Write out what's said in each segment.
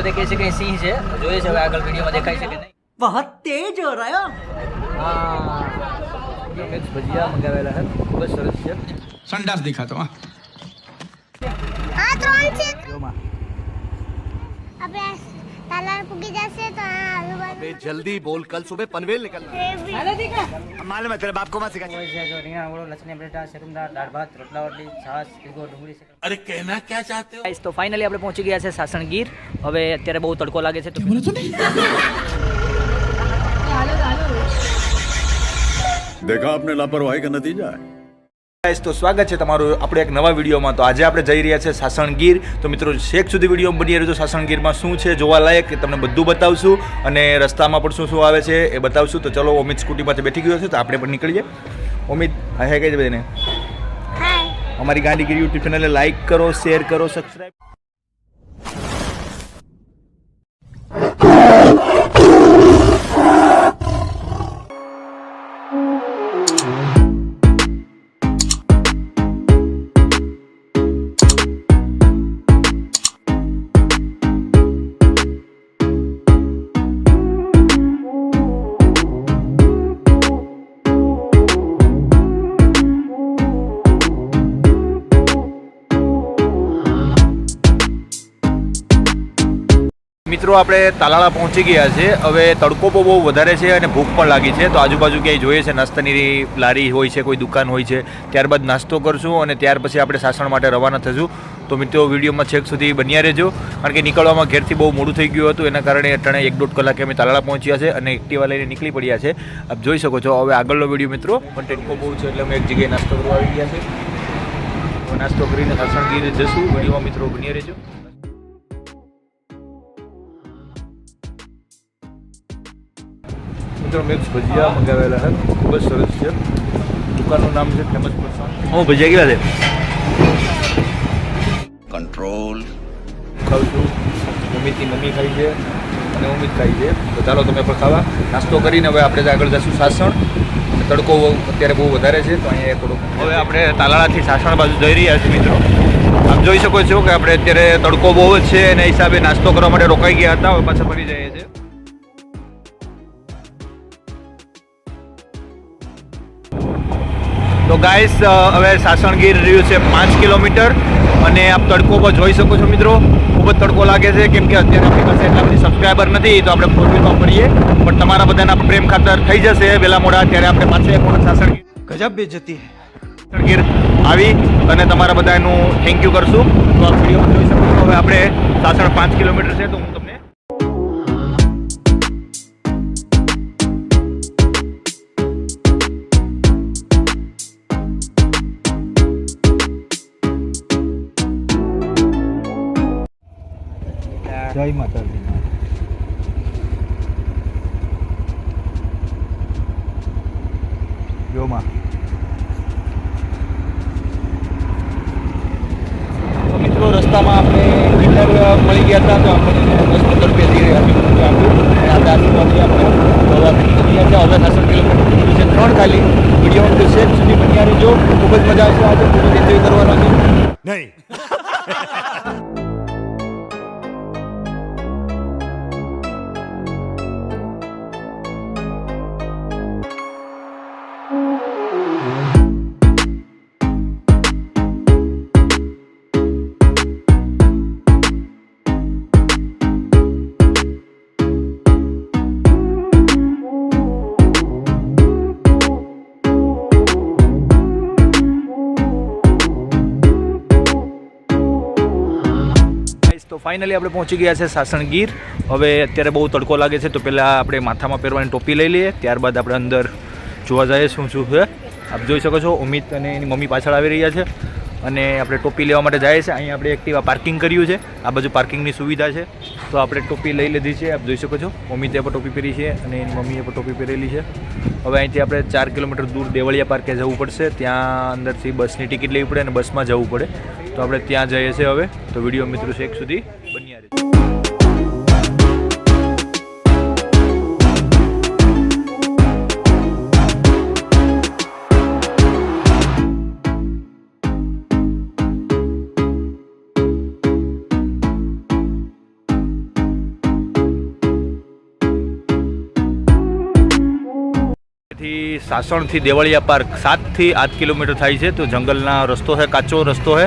બધા કહે છે કે સિંહ છે. જોઈએ છે હવે આગળ વિડીયોમાં દેખાય છે કે નહીં. બહુત તેજ હો રહા હા. મિક્સ ભજીયા મંગાવેલા હે ખૂબ જ સરસ છે. સંડાસ દેખાતો હા. આ ત્રણ છે. અબે આપણે તાલાળ પૂગી જશે તો આ આજુબાજુ जल्दी बोल कल सुबह पनवेल निकलना मालूम है तेरे बाप को मत सिखा હોય છે જો રીંગણા ઓળો લસણી બટેટા સેકુંદા દાળ ભાત રોટલા રોટલી છાશ ભીગો ડુંગળી અરે કહેના ક્યાં ચાહતે હો તો ફાઇનલી આપણે પહોંચી ગયા છે સાસણગીર હવે અત્યારે બહુ તડકો લાગે છે તો देखा आपने लापरवाही का नतीजा है ગાઈસ તો સ્વાગત છે તમારું આપણે એક નવા વિડીયોમાં. તો આજે આપણે જઈ રહ્યા છે સાસણગીર. તો મિત્રો શેક સુધી વીડિયો બની રહ્યો છે સાસણગીરમાં શું છે જોવાલાયક તમને બધું બતાવશું. અને રસ્તામાં પણ શું શું આવે છે એ બતાવશું. તો ચલો અમિત સ્કૂટીમાંથી બેઠી ગયો છે તો આપણે પણ નીકળીએ. અમિત હા હે છે બધાને. અમારી ગાંધીગીરી યુટ્યુબ ચેનલને લાઈક કરો શેર કરો સબસ્ક્રાઈબ મિત્રો, આપણે તાલાળા પહોંચી ગયા છે. હવે તડકો બહુ બહુ વધારે છે અને ભૂખ પણ લાગી છે. તો આજુબાજુ ક્યાંય જોઈએ છે? નાસ્તાની લારી હોય છે, કોઈ દુકાન હોય છે, ત્યારબાદ નાસ્તો કરશું અને ત્યાર પછી આપણે સાસણ માટે રવાના થશું. તો મિત્રો, વિડીયોમાં છેક સુધી બન્યા રહેજો. કારણ કે નીકળવામાં ઘેરથી બહુ મોડું થઈ ગયું હતું. એના કારણે અટાણે એક દોઢ કલાકે અમે તાલાળા પહોંચ્યા છે અને એક્ટિવા લઈને નીકળી પડ્યા છે. આપ જોઈ શકો છો. હવે આગળનો વીડિયો, મિત્રો. પણ ટેન્કો બહુ છે એટલે અમે એક જગ્યાએ નાસ્તો કરવા આવી ગયા છે. નાસ્તો કરીને સાસણ ગીર જશું. વિડીયોમાં મિત્રો, બન્યા રહેજો. મિત્રો મેક્સ ભજીયા મંગાવેલા હતા ખૂબ જ સરસ છે. દુકાનનું નામ છે ફેમસ પરસાણ હું ભજીયા ગયા છે કંટ્રોલ. ખાઉં છું. મમ્મીથી મમ્મી ખાઈ છે અને ઉમિત ખાઈ છે. તો ચાલો તમે પણ ખાવા. નાસ્તો કરીને હવે આપણે આગળ જશું સાસણ. તડકો અત્યારે બહુ વધારે છે તો અહીંયા થોડુંક હવે આપણે તાલાળાથી સાસણ બાજુ જઈ રહ્યા છીએ મિત્રો. આપ જોઈ શકો છો કે આપણે અત્યારે તડકો બહુ જ છે અને હિસાબે નાસ્તો કરવા માટે રોકાઈ ગયા હતા. હવે પાછા ફરી જઈએ ગાઈસ હવે સાસણગીર રહ્યું છે પાંચ કિલોમીટર અને આપ તડકો પણ જોઈ શકો છો મિત્રો. ખૂબ જ તડકો લાગે છે કેમ કે અત્યારે આપણી પાસે એટલા બધી સબસ્ક્રાઈબર નથી તો આપણે ફોરવ્હીલ વાપરીએ પણ તમારા બધાના પ્રેમ ખાતર થઈ જશે વહેલા મોડા ત્યારે આપણે પાસે પણ સાસણગીર ગજબ બે જતી સાસણ ગીર આવી અને તમારા બધાનું થેન્ક યુ કરશું. તો આપ વિડીયોમાં જોઈ શકો હવે આપણે સાસણ પાંચ કિલોમીટર છે તો હું તમને જય માતાજી યોમાં તો મિત્રો રસ્તામાં આપણે વિનર મળી ગયા હતા તો આપણને દસ પંદર રૂપિયા ધીરે આપ્યું અને આ દાસમાંથી આપણે દવા નીકળી ગયા છે હવે સાસણ કિલોમીટર દૂર છે. ત્રણ ખાલી વીડિયો તો શેક સુધી બન્યા રહેજો. ખૂબ જ મજા આવશે. આજે ખૂબ જ એન્જોય કરવાનો છે. नहीं તો ફાઇનલી આપણે પહોંચી ગયા છે સાસણગીર. હવે અત્યારે બહુ તડકો લાગે છે, તો પહેલાં આપણે માથામાં પહેરવાની ટોપી લઈ લઈએ. ત્યારબાદ આપણે અંદર જોવા જઈએ શું શું છે. આપ જોઈ શકો છો અમિત અને એની મમ્મી પાછળ આવી રહ્યા છે. અને આપણે ટોપી લેવા માટે જાય છે. અહીંયા આપણે એક્ટિવા પાર્કિંગ કર્યું છે. આ બાજુ પાર્કિંગની સુવિધા છે. તો આપણે ટોપી લઈ લીધી છે. આપ જોઈ શકો છો. મમ્મી ત્યાં પણ ટોપી પહેરી છે અને એની મમ્મીએ પણ ટોપી પહેરેલી છે. હવે અહીંથી આપણે ચાર કિલોમીટર દૂર દેવળિયા પાર્કે જવું પડશે. ત્યાં અંદરથી બસની ટિકિટ લેવી પડે અને બસમાં જવું પડે. તો આપણે ત્યાં જઈએ છીએ હવે. તો વીડિયો મિત્રો છેક સુધી સાસણથી દેવળિયા પાર્ક સાતથી આઠ કિલોમીટર થાય છે. તો જંગલના રસ્તો છે, કાચો રસ્તો છે.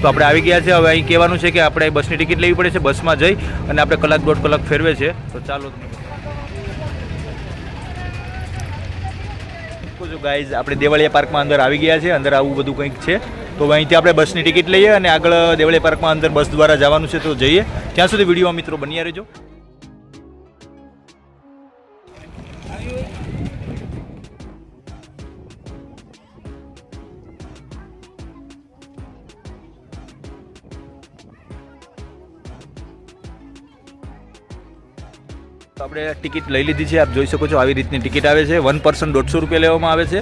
તો આપણે આવી ગયા છે હવે અહીં કહેવાનું છે કે આપણે બસની ટિકિટ લેવી પડે છે, બસમાં જઈ અને આપણે કલાક દોઢ કલાક ફેરવે છે. તો ચાલો. જો ગાઈઝ આપણે દેવળિયા પાર્કમાં અંદર આવી ગયા છે અંદર આવું બધું કંઈક છે. તો અહીંથી આપણે બસની ટિકિટ લઈએ અને આગળ દેવળિયા પાર્કમાં અંદર બસ દ્વારા જવાનું છે, તો જઈએ. ત્યાં સુધી વિડીયોમાં મિત્રો બન્યા રહેજો. તો આપણે ટિકિટ લઈ લીધી છે. આપ જોઈ શકો છો આવી રીતની ટિકિટ આવે છે. વન પર્સન દોઢસો રૂપિયા લેવામાં આવે છે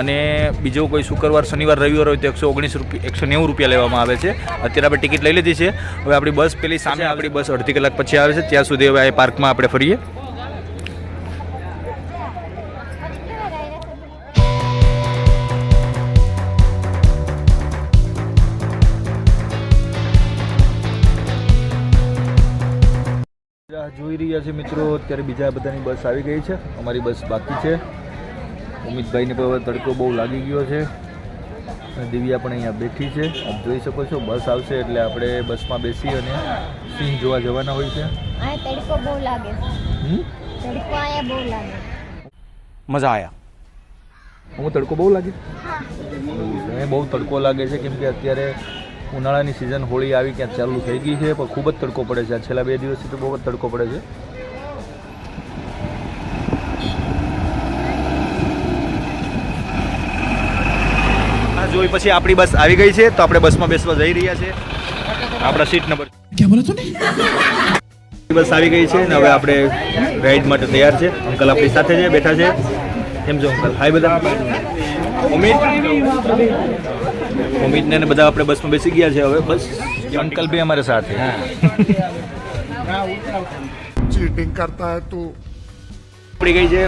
અને બીજો કોઈ શુક્રવાર, શનિવાર, રવિવાર હોય તો એકસો ઓગણીસ રૂપિયા, એકસો નેવું રૂપિયા લેવામાં આવે છે. અત્યારે આપણે ટિકિટ લઈ લીધી છે. હવે આપણી બસ પેલી સામે, આપણી બસ અડધી કલાક પછી આવે છે. ત્યાં સુધી હવે આ પાર્કમાં આપણે ફરીએ. જોઈ રહ્યા છે મિત્રો. અત્યારે બીજા બધાની બસ આવી ગઈ છે. અમારી બસ બાકી છે. અમિતભાઈને પણ હવે તડકો બહુ લાગી ગયો છે. દિવ્યા પણ અહીંયા બેઠી છે. આપ જોઈ શકો છો બસ આવશે એટલે આપણે બસમાં બેસી અને સિંહ જોવા જવાના હોય છે. મજા આવ્યા હું તડકો બહુ લાગે? બહુ તડકો લાગે છે કેમ કે અત્યારે ઉનાળાની સિઝન હોળી આવી ક્યાં ચાલુ થઈ ગઈ છે પણ ખૂબ જ તડકો પડે છે. આ છેલ્લા બે દિવસથી તો બહુ જ તડકો પડે છે. જોઈ પછી આપણી બસ આવી ગઈ છે તો આપણે બસમાં બેસવા જઈ રહ્યા છે. આપણા સીટ નંબર બસ આવી ગઈ છે ને હવે આપણે રાઈડ માટે તૈયાર છે. અંકલ આપણી સાથે છે બેઠા છે. કેમ છો અંકલ? હાય બધા. ઉમિત ઉમિતને બધા આપણે બસમાં બેસી ગયા છે હવે બસ. અંકલ ભાઈ અમારે સાથે. ચીટિંગ કરતા હે તું પડી ગઈ છે.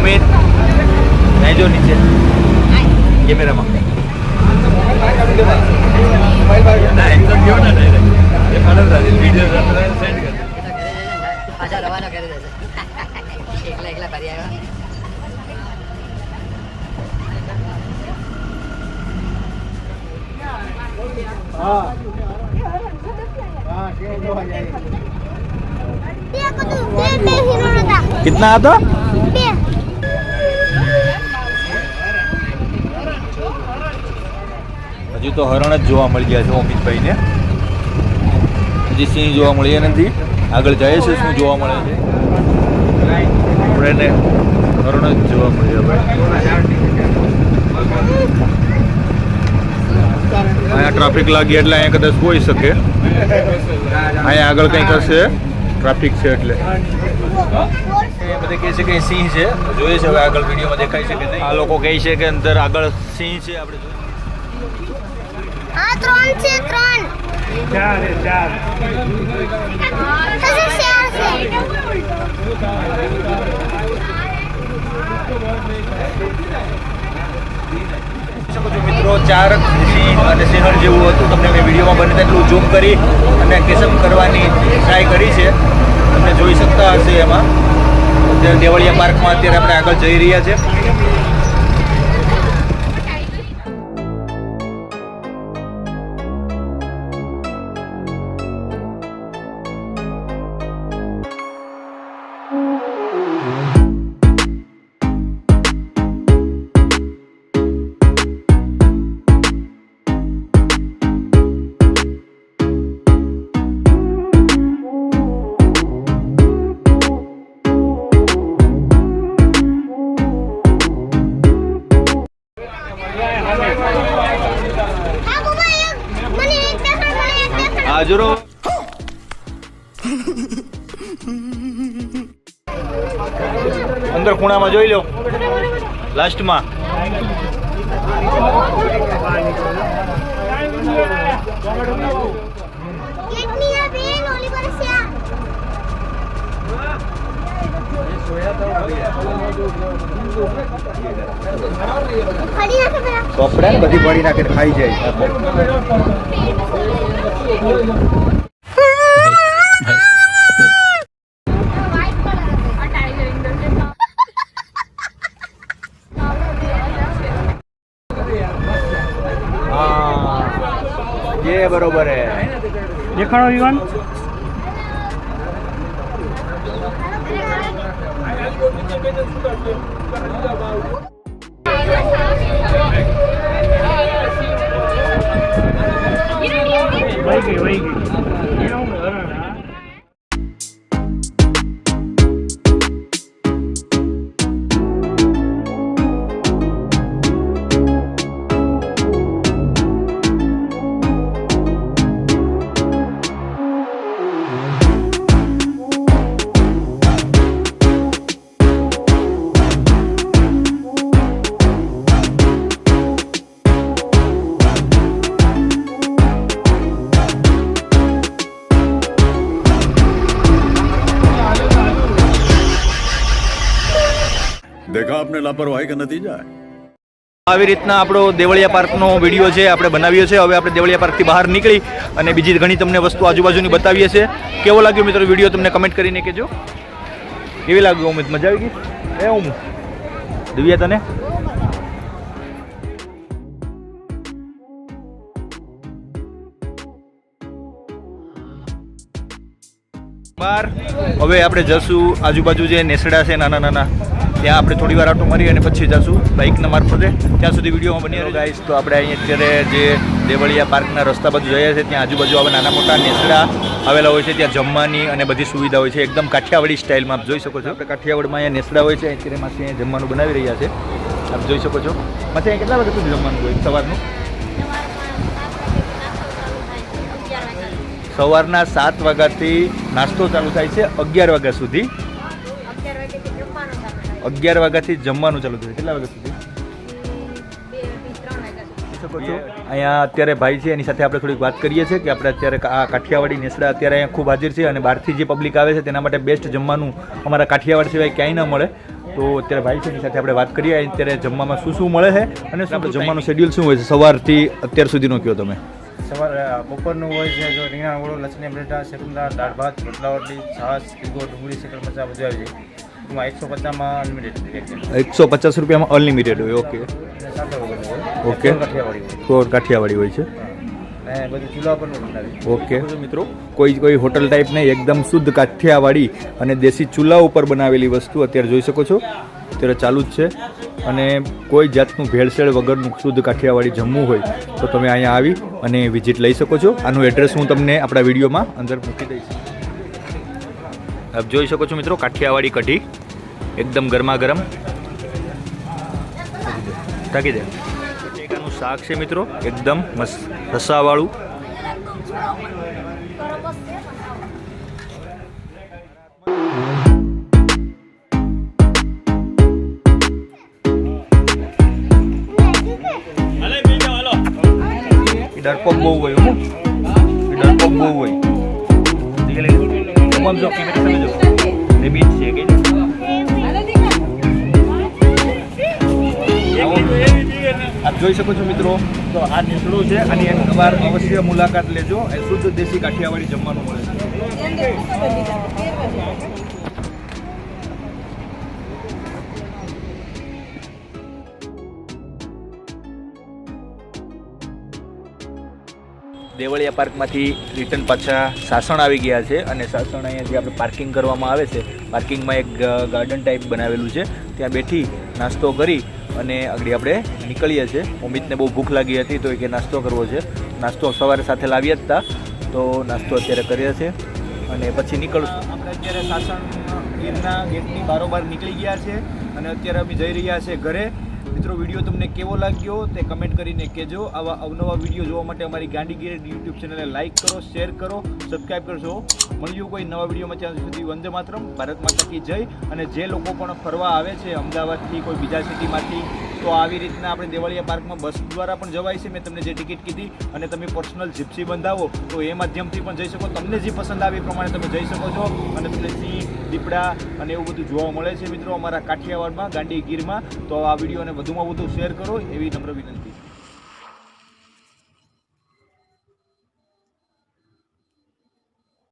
અમિત નહીં જો નીચે. કેમેરામાં. પાછા રવાના કરી દેશે એકલા એકલા કરી આવ્યા. હતા કિતના હતો હજુ તો હરણ જ જોવા મળી ગયા છે અમિતભાઈને હજી સિંહ જોવા મળ્યા નથી. આગળ જાય છે, શું જોવા મળે છે? આપણે હરણ જ જોવા મળ્યા ભાઈ અહીંયા ટ્રાફિક લાગી એટલે અહીંયા કદાચ હોઈ શકે. અહીંયા આગળ કંઈક હશે. ટ્રાફિક છે એટલે. એ બધે કહે છે કે સિંહ છે. જોઈએ છે હવે આગળ વિડીયોમાં દેખાય છે કે નહીં. આ લોકો કહે છે કે અંદર આગળ સિંહ છે આપણે જોઈએ. આ ત્રણ છે ત્રણ. ચાર ચાર. ચાર મિત્રો, ચાર સિંહ અને સિંહણ જેવું હતું. તમને મેં વિડીયોમાં બને તેટલું ઝૂમ કરી અને કેસમ કરવાની ટ્રાય કરી છે. તમને જોઈ શકતા હશે એમાં. દેવળિયા પાર્કમાં અત્યારે આપણે આગળ જઈ રહ્યા છે. હાજરો અંદર ખૂણામાં જોઈ લો. લાસ્ટમાં કપડા બધી પડી નાખે ખાઈ જાય. ये बरोबर है ये खड़ो युवान Wait, wait, wait. કે નથી જાય? આવી રીતના આપણો દેવળિયા પાર્કનો વીડિયો છે, આપણે બનાવ્યો છે. હવે આપણે દેવળિયા પાર્કથી બહાર નીકળી અને બીજી ઘણી તમને વસ્તુ આજુબાજુની બતાવીએ છીએ. કેવો લાગ્યો મિત્રો વીડિયો? તમને કમેન્ટ કરીને કહેજો. કેવી લાગ્યું અમિત? મજા આવી ગઈ? એ હું દિવ્યા તને? બાર. હવે આપણે જશું આજુબાજુ જે નેસડા છે, નાના નાના ત્યાં આપણે થોડી વાર આટો મારી અને પછી જશું બાઇકના મારફતે. ત્યાં સુધી વિડીયોમાં બની રહ્યો ગાઈસ તો આપણે અહીંયા અત્યારે જે દેવળિયા પાર્કના રસ્તા બાજુ જઈએ છીએ ત્યાં આજુબાજુ આવા નાના મોટા નેસડા આવેલા હોય છે ત્યાં જમવાની અને બધી સુવિધા હોય છે એકદમ કાઠિયાવાડી સ્ટાઇલમાં આપ જોઈ શકો છો. આપણે કાઠિયાવાડમાં અહીંયા નેસડા હોય છે અત્યારે માસી અહીંયા જમવાનું બનાવી રહ્યા છે. આપ જોઈ શકો છો. માસી અહીંયા કેટલા વાગે સુધી જમવાનું હોય? સવારનું? સવારના સાત વાગ્યાથી નાસ્તો ચાલુ થાય છે અગિયાર વાગ્યા સુધી. અગિયાર વાગ્યાથી જમવાનું ચાલુ થાય. કેટલા વાગ્યા સુધી? શકો છો અહીંયા અત્યારે ભાઈ છે એની સાથે આપણે થોડીક વાત કરીએ છીએ કે આપણે અત્યારે આ કાઠિયાવાડી નેસડા અત્યારે અહીંયા ખૂબ હાજર છે અને બહારથી જે પબ્લિક આવે છે તેના માટે બેસ્ટ જમવાનું અમારા કાઠિયાવાડ સિવાય ક્યાંય ન મળે. તો અત્યારે ભાઈ છે એની સાથે આપણે વાત કરીએ. અત્યારે જમવામાં શું શું મળે છે અને શું આપણે જમવાનું શેડ્યુલ શું હોય છે? સવારથી અત્યાર સુધીનો કયો તમે? સવારે બપોરનું હોય છે જો રીંગણા ઓળો લસણી બટેટા શેકુંદા દાળ ભાત રોટલા રોટલી છાશ કીગો ડુંગળી શેકર મરચા બધું આવી જાય. એકસો પચાસમાં અનલિમિટેડ એકસો પચાસ રૂપિયામાં અનલિમિટેડ હોય ઓકે ઓકે. કાઠિયાવાડી હોય. કાઠિયાવાડી હોય છે. અને બધું ચૂલા પર બનાવી. ઓકે મિત્રો? કોઈ કોઈ હોટલ ટાઈપ નહીં એકદમ શુદ્ધ કાઠિયાવાડી અને દેશી ચૂલા ઉપર બનાવેલી વસ્તુ અત્યારે જોઈ શકો છો. અત્યારે ચાલુ જ છે. અને કોઈ જાતનું ભેળસેળ વગરનું શુદ્ધ કાઠિયાવાડી જમવું હોય તો તમે અહીંયા આવી અને વિઝિટ લઈ શકો છો. આનું એડ્રેસ હું તમને આપણા વિડીયોમાં અંદર મૂકી દઈશ. આપ જોઈ શકો છો મિત્રો, કાઠિયાવાડી કઢી, એકદમ ગરમા ગરમ થાકી દે. બટેકાનું શાક છે મિત્રો, એકદમ મસ્ત, રસાવાળું. જોઈ શકો છો મિત્રો. તો આ નીસડું છે. આની એકવાર અવશ્ય મુલાકાત લેજો. એ શુદ્ધ દેશી કાઠિયાવાડી જમવાનું મળે છે. દેવળિયા પાર્કમાંથી રિટર્ન પાછા સાસણ આવી ગયા છે અને સાસણ અહીંયા જે આપણે પાર્કિંગ કરવામાં આવે છે, પાર્કિંગમાં એક ગાર્ડન ટાઈપ બનાવેલું છે. ત્યાં બેઠી નાસ્તો કરી અને આગળ આપણે નીકળીએ છીએ. અમિતને બહુ ભૂખ લાગી હતી તો કે નાસ્તો કરવો છે. નાસ્તો સવારે સાથે લાવ્યા જ હતા તો નાસ્તો અત્યારે કરીએ છીએ અને પછી નીકળશું. આપણે અત્યારે સાસણ ગીરના ગેટની બારોબાર નીકળી ગયા છે અને અત્યારે અમે જઈ રહ્યા છીએ ઘરે. મિત્રો, વીડિયો તમને કેવો લાગ્યો તે કમેન્ટ કરીને કહેજો. આવા અવનવા વીડિયો જોવા માટે અમારી ગાંડીગીર યુટ્યુબ ચેનલને લાઇક કરો શેર કરો સબસ્ક્રાઈબ કરશો મળ્યું કોઈ નવા વિડીયોમાં ત્યાં સુધી વંદે માતરમ. ભારત માતા કી જય. અને જે લોકો પણ ફરવા આવે છે, અમદાવાદથી, કોઈ બીજા સિટીમાંથી તો આવી રીતના આપણે દેવળિયા પાર્કમાં બસ દ્વારા પણ જવાય છે. મેં તમને જે ટિકિટ કીધી અને તમે પર્સનલ જીપ્સી બંધાવો, તો એ માધ્યમથી પણ જઈ શકો. તમને જે પસંદ આવે એ પ્રમાણે તમે જઈ શકો છો. અને તમને સિંહ, દીપડા અને એવું બધું જોવા મળે છે મિત્રો અમારા કાઠિયાવાડમાં ગાંડી ગીરમાં તો આ વિડીયોને વધુમાં વધુ શેર કરો. એવી નમ્ર વિનંતી.